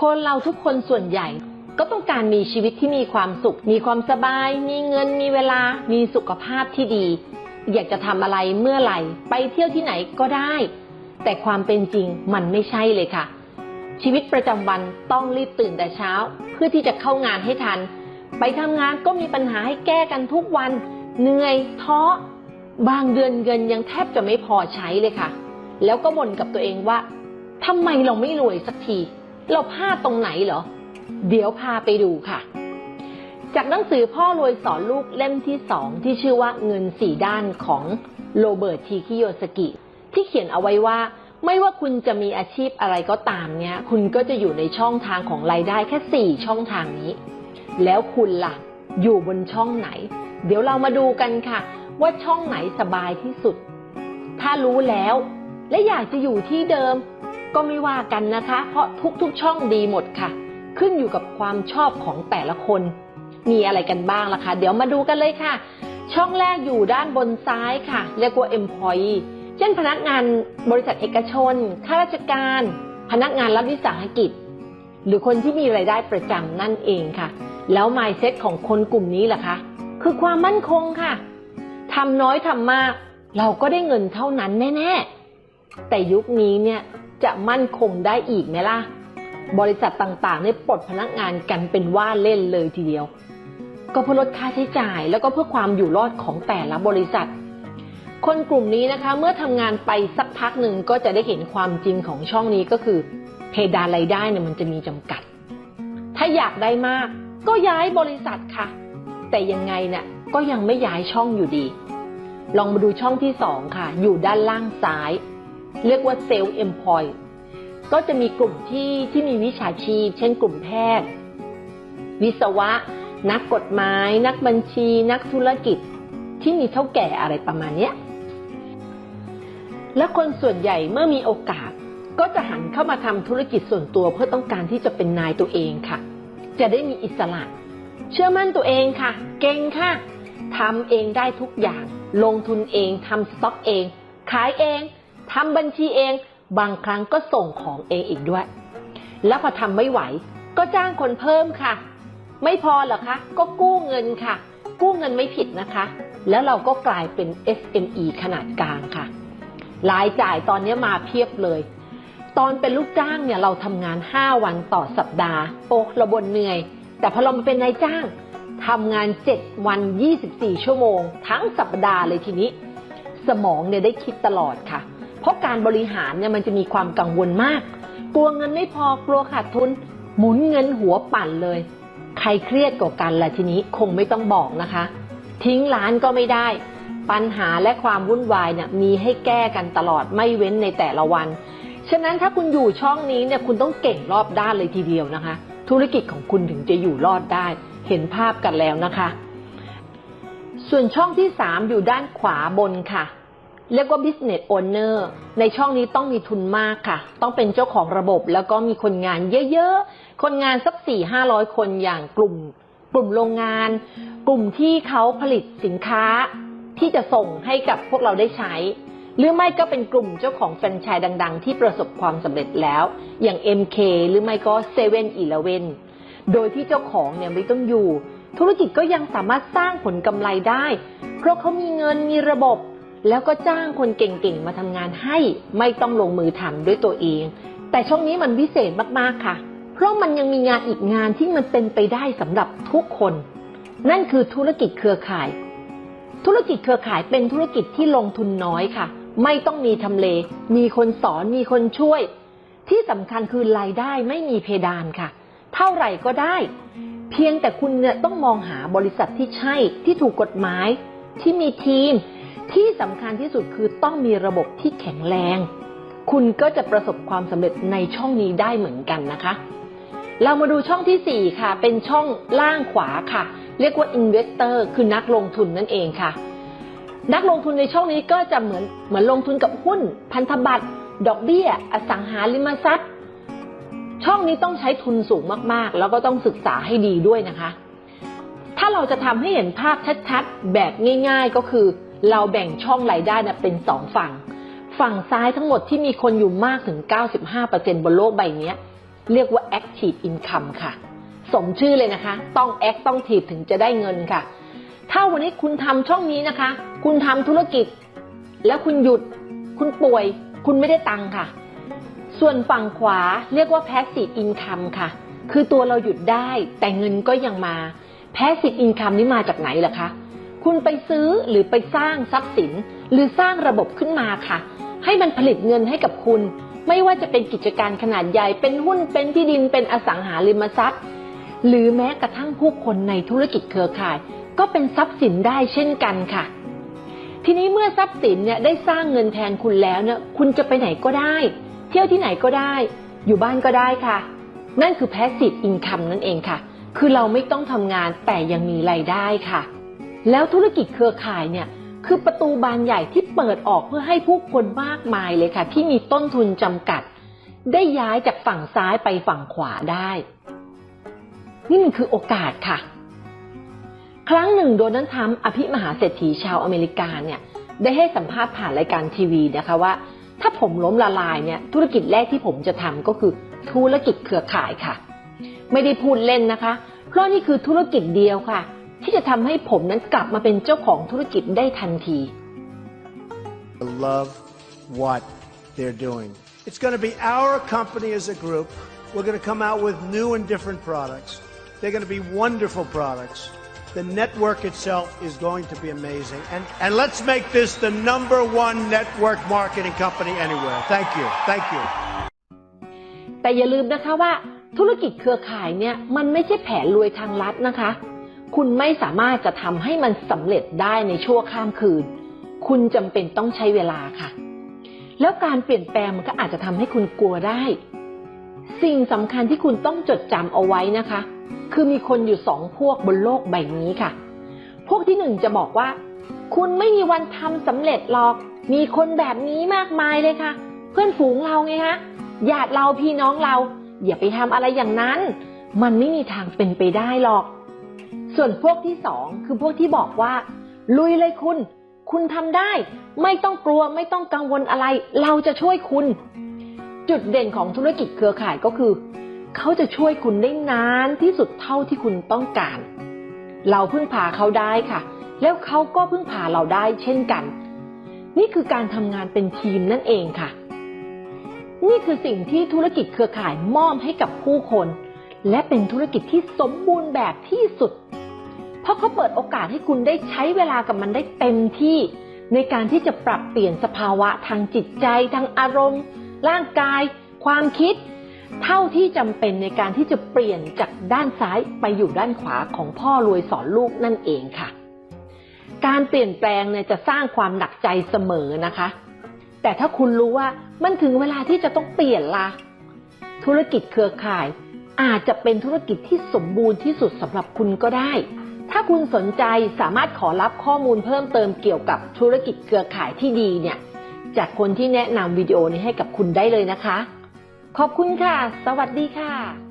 คนเราทุกคนส่วนใหญ่ ก็ต้องการมีชีวิตที่มีความสุข มีความสบาย มีเงิน มีเวลา มีสุขภาพที่ดี อยากจะทำอะไรเมื่อไหร่ ไปเที่ยวที่ไหนก็ได้ แต่ความเป็นจริงมันไม่ใช่เลยค่ะ ชีวิตประจำวันต้องรีบตื่นแต่เช้า เพื่อที่จะเข้างานให้ทัน ไปทำงานก็มีปัญหาให้แก้กันทุกวัน เหนื่อยท้อบางเดือนเงินยังแทบจะไม่พอใช้เลยค่ะ แล้วก็บ่นกับตัวเองว่าทำไมเราไม่รวยสักที เราพลาดตรงไหนเหรอ เดี๋ยวพาไปดูค่ะ จากหนังสือพ่อรวยสอนลูกเล่มที่สองที่ชื่อว่าเงินสี่ด้านของโรเบิร์ตทีคิโยสกิ ที่เขียนเอาไว้ว่า ไม่ว่าคุณจะมีอาชีพอะไรก็ตามเนี่ย คุณก็จะอยู่ในช่องทางของรายได้แค่สี่ช่องทางนี้ แล้วคุณล่ะ อยู่บนช่องไหน เดี๋ยวเรามาดูกันค่ะ ว่าช่องไหนสบายที่สุด ถ้ารู้แล้ว และอยากจะอยู่ที่เดิม ก็ไม่ว่ากันนะคะ เพราะทุกๆช่องดีหมดค่ะ ขึ้นอยู่กับความชอบของแต่ละคน มีอะไรกันบ้างล่ะคะเดี๋ยวมาดูกันเลยค่ะ ช่องแรกอยู่ด้านบนซ้ายค่ะ เรียกว่า employee เช่นพนักงานบริษัทเอกชน ข้าราชการ พนักงานรัฐวิสาหกิจ หรือคนที่มีไรายได้ประจำนั่นเองค่ะ แล้ว mindset ของคนกลุ่มนี้ล่ะคะ คือความมั่นคงค่ะทำน้อยทำมาก เราก็ได้เงินเท่านั้นแน่ ๆ แต่ยุคนี้เนี่ย จะมั่นคงได้อีกไหมล่ะ บริษัทต่างๆเนี่ยปลดพนักงานกันเป็นว่าเล่นเลยทีเดียว ก็เพื่อลดค่าใช้จ่าย แล้วก็เพื่อความอยู่รอดของแต่ละบริษัท คนกลุ่มนี้นะคะ เมื่อทำงานไปสักพักหนึ่งก็จะได้เห็นความจริงของช่องนี้ก็คือ เพดานรายได้เนี่ยมันจะมีจำกัด ถ้าอยากได้มาก ก็ย้ายบริษัทค่ะ แต่ยังไงเนี่ยก็ยังไม่ย้ายช่องอยู่ดี ลองมาดูช่องที่สองค่ะ อยู่ด้านล่างซ้าย เรียกว่าเซลล์เอ็มพอยก็จะมีกลุ่มที่ที่มีวิชาชีพ เช่นกลุ่มแพทย์ วิศวะ นักกฎหมาย นักบัญชี นักธุรกิจที่มีเท่าแก่อะไรประมาณนี้และคนส่วนใหญ่เมื่อมีโอกาส ก็จะหันเข้ามาทำธุรกิจส่วนตัวเพื่อต้องการที่จะเป็นนายตัวเองค่ะ จะได้มีอิสระ เชื่อมั่นตัวเองค่ะ เก่งค่ะทำเองได้ทุกอย่าง ลงทุนเองทำสต็อกเอง ขายเอง ทำบัญชีเอง บางครั้งก็ส่งของเองอีกด้วย แล้วพอทำไม่ไหว ก็จ้างคนเพิ่มค่ะ ไม่พอหรอคะ ก็กู้เงินค่ะ กู้เงินไม่ผิดนะคะ แล้วเราก็กลายเป็น SME ขนาดกลางค่ะ รายจ่ายตอนนี้มาเพียบเลย ตอนเป็นลูกจ้างเนี่ยเราทำงาน 5 วันต่อสัปดาห์ โอ้ระบนเหนื่อย แต่พอเรามาเป็นนายจ้างทำงาน 7 วัน 24 ชั่วโมง ทั้งสัปดาห์เลยทีนี้ สมองเนี่ยได้คิดตลอดค่ะ เพราะการบริหารเนี่ยมันจะมีความกังวลมาก กลัวเงินไม่พอกลัวขาดทุน หมุนเงินหัวปั่นเลย ใครเครียดกว่ากันล่ะทีนี้คงไม่ต้องบอกนะคะ ทิ้งร้านก็ไม่ได้ ปัญหาและความวุ่นวายเนี่ยมีให้แก้กันตลอดไม่เว้นในแต่ละวัน ฉะนั้นถ้าคุณอยู่ช่องนี้เนี่ยคุณต้องเก่งรอบด้านเลยทีเดียวนะคะ ธุรกิจของคุณถึงจะอยู่รอดได้ เห็นภาพกันแล้วนะคะ ส่วนช่องที่ 3 อยู่ด้านขวาบนค่ะ เรียกว่า business owner ในช่องนี้ต้องมีทุนมากค่ะ ต้องเป็นเจ้าของระบบแล้วก็มีคนงานเยอะๆ คนงานสักสี่ห้าร้อยคนอย่างกลุ่ม กลุ่มโรงงาน กลุ่มที่เขาผลิตสินค้าที่จะส่งให้กับพวกเราได้ใช้ หรือไม่ก็เป็นกลุ่มเจ้าของแฟรนไชส์ดัง ๆ ที่ประสบความสำเร็จแล้ว อย่าง MK หรือไม่ก็7 e เ e ่ e อโดยที่เจ้าของเนี่ยไม่ต้องอยู่ ธุรกิจก็ยังสามารถสร้างผลกำไรได้ เพราะเขามีเงินมีระบบ แล้วก็จ้างคนเก่งๆมาทำงานให้ไม่ต้องลงมือทำด้วยตัวเอง แต่ช่วงนี้มันพิเศษมากๆค่ะ เพราะมันยังมีงานอีกงานที่มันเป็นไปได้สำหรับทุกคน นั่นคือธุรกิจเครือข่าย ธุรกิจเครือข่ายเป็นธุรกิจที่ลงทุนน้อยค่ะ ไม่ต้องมีทำเล มีคนสอนมีคนช่วย ที่สำคัญคือรายได้ไม่มีเพดานค่ะ เท่าไหร่ก็ได้ เพียงแต่คุณเนี่ยต้องมองหาบริษัทที่ใช่ที่ถูกกฎหมาย ที่มีทีม ที่สำคัญที่สุดคือต้องมีระบบที่แข็งแรง คุณก็จะประสบความสำเร็จในช่องนี้ได้เหมือนกันนะคะ เรามาดูช่องที่ 4 ค่ะ เป็นช่องล่างขวาค่ะ เรียกว่า investor คือนักลงทุนนั่นเองค่ะ นักลงทุนในช่องนี้ก็จะเหมือนเหมือนลงทุนกับหุ้น พันธบัตร ดอกเบี้ย อสังหาริมทรัพย์ ช่องนี้ต้องใช้ทุนสูงมากๆ แล้วก็ต้องศึกษาให้ดีด้วยนะคะ ถ้าเราจะทำให้เห็นภาพชัดๆ แบบง่าย ๆ ก็คือ เราแบ่งช่องรายได้นะเป็นสองฝั่ง ฝั่งซ้ายทั้งหมดที่มีคนอยู่มากถึง 95%บนโลกใบนี้เรียกว่า active income ค่ะ สมชื่อเลยนะคะ ต้อง act ต้องทีถึงจะได้เงินค่ะ ถ้าวันนี้คุณทำช่องนี้นะคะ คุณทำธุรกิจ แล้วคุณหยุด คุณป่วย คุณไม่ได้ตังค์ค่ะ ส่วนฝั่งขวาเรียกว่า passive income ค่ะ คือตัวเราหยุดได้แต่เงินก็ยังมา passive income นี้มาจากไหนล่ะคะ คุณไปซื้อหรือไปสร้างทรัพย์สิน หรือสร้างระบบขึ้นมาค่ะ ให้มันผลิตเงินให้กับคุณ ไม่ว่าจะเป็นกิจการขนาดใหญ่เป็นหุ้นเป็นที่ดินเป็นอสังหาริมทรัพย์ หรือแม้กระทั่งผู้คนในธุรกิจเครือข่าย ก็เป็นทรัพย์สินได้เช่นกันค่ะ ทีนี้เมื่อทรัพย์สินเนี่ยได้สร้างเงินแทนคุณแล้วเนี่ยคุณจะไปไหนก็ได้ เที่ยวที่ไหนก็ได้ อยู่บ้านก็ได้ค่ะ นั่นคือ passive income นั่นเองค่ะ คือเราไม่ต้องทำงานแต่ยังมีรายได้ค่ะ แล้วธุรกิจเครือข่ายเนี่ยคือประตูบานใหญ่ที่เปิดออกเพื่อให้ผู้คนมากมายเลยค่ะ ที่มีต้นทุนจำกัด ได้ย้ายจากฝั่งซ้ายไปฝั่งขวาได้ นี่มันคือโอกาสค่ะ ครั้งหนึ่งโดนัลด์ทรัมป์อภิมหาเศรษฐีชาวอเมริกาเนี่ยได้ให้สัมภาษณ์ผ่านรายการทีวีนะคะว่า ถ้าผมล้มละลายเนี่ยธุรกิจแรกที่ผมจะทำก็คือธุรกิจเครือข่ายค่ะ ไม่ได้พูดเล่นนะคะ เพราะนี่คือธุรกิจเดียวค่ะ ที่จะทำให้ผมนั้นกลับมาเป็นเจ้าของธุรกิจได้ทันที love what they're doing. It's going to be our company as a group. We're going to come out with new and different products. They're going to be wonderful products. The network itself is going to be amazing. And, and let's make this the number one network marketing company anywhere. Thank you. Thank you. แต่อย่าลืมนะคะว่าธุรกิจเครือข่ายเนี่ยมันไม่ใช่แผนรวยทางลัดนะคะ คุณไม่สามารถจะทำให้มันสำเร็จได้ในชั่วข้ามคืน คุณจำเป็นต้องใช้เวลาค่ะ แล้วการเปลี่ยนแปลงมันก็อาจจะทำให้คุณกลัวได้ สิ่งสำคัญที่คุณต้องจดจำเอาไว้นะคะ คือมีคนอยู่สองพวกบนโลกใบนี้ค่ะ พวกที่หนึ่งจะบอกว่า คุณไม่มีวันทำสำเร็จหรอก มีคนแบบนี้มากมายเลยค่ะ เพื่อนฝูงเราไงคะญาติเราพี่น้องเรา อย่าไปทำอะไรอย่างนั้น มันไม่มีทางเป็นไปได้หรอก ส่วนพวกที่สองคือพวกที่บอกว่า ลุยเลยคุณ คุณทำได้ ไม่ต้องกลัวไม่ต้องกังวลอะไร เราจะช่วยคุณ จุดเด่นของธุรกิจเครือข่ายก็คือ เขาจะช่วยคุณได้นานที่สุดเท่าที่คุณต้องการ เราพึ่งพาเขาได้ค่ะ แล้วเขาก็พึ่งพาเราได้เช่นกัน นี่คือการทำงานเป็นทีมนั่นเองค่ะ นี่คือสิ่งที่ธุรกิจเครือข่ายมอบให้กับผู้คนและเป็นธุรกิจที่สมบูรณ์แบบที่สุด ราะเขาเปิดโอกาสให้คุณได้ใช้เวลากับมันได้เต็มที่ ในการที่จะปรับเปลี่ยนสภาวะทางจิตใจ ทางอารมณ์ ร่างกาย ความคิด เท่าที่จำเป็นในการที่จะเปลี่ยนจากด้านซ้ายไปอยู่ด้านขวาของพ่อรวยสอนลูกนั่นเองค่ะ การเปลี่ยนแปลงเนี่ยจะสร้างความหนักใจเสมอนะคะ แต่ถ้าคุณรู้ว่ามันถึงเวลาที่จะต้องเปลี่ยนละธุรกิจเครือข่ายอาจจะเป็นธุรกิจที่สมบูรณ์ที่สุดสำหรับคุณก็ได้ ถ้าคุณสนใจสามารถขอรับข้อมูลเพิ่มเติมเกี่ยวกับธุรกิจเครือข่ายที่ดีเนี่ย จากคนที่แนะนำวิดีโอนี้ให้กับคุณได้เลยนะคะ ขอบคุณค่ะ สวัสดีค่ะ